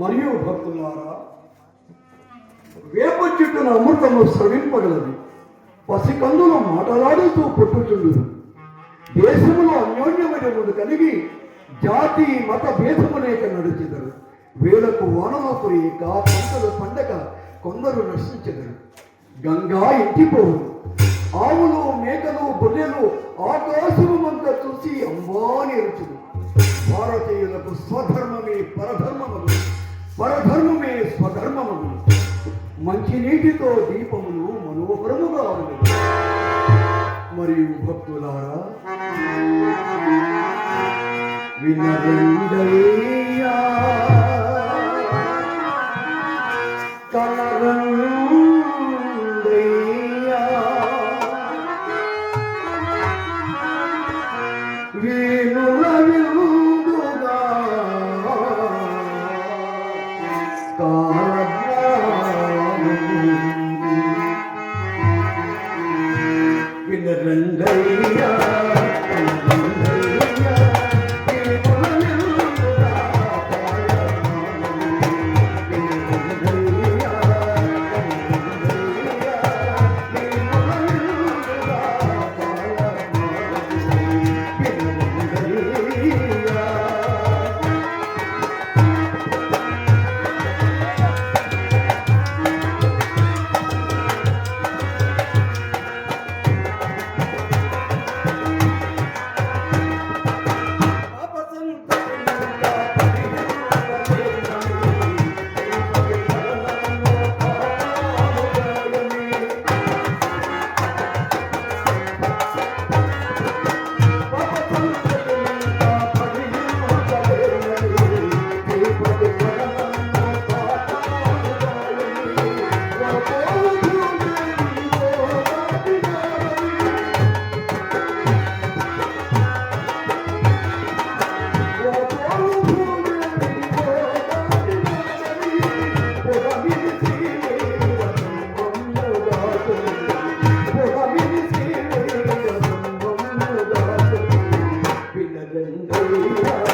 మరియు భక్తులారా వేప చెట్టున అమృతము స్రవింపగలదు. పసికందులు మాటలాడుతూ పుట్టుచుండు దేశంలో అన్యోన్యమైన కలిగి జాతి మత భేదము లేక నడిచెదరు. వేలకు వానలు కురియక పంటలు పండగ కొందరు నశించెదరు. గంగా ఇంటిపోవు ఆవులు మేకలు బొర్రెలు ఆకాశమంతా చూసి అమ్మా రుచులు భారతీయులకు స్వధర్మమే పరధర్మములు పరధర్మమే స్వధర్మములు మంచినీటితో దీపములు మనోహరముగా ఉంది మరియు భక్తులారా వినరండయ్యా Hallelujah.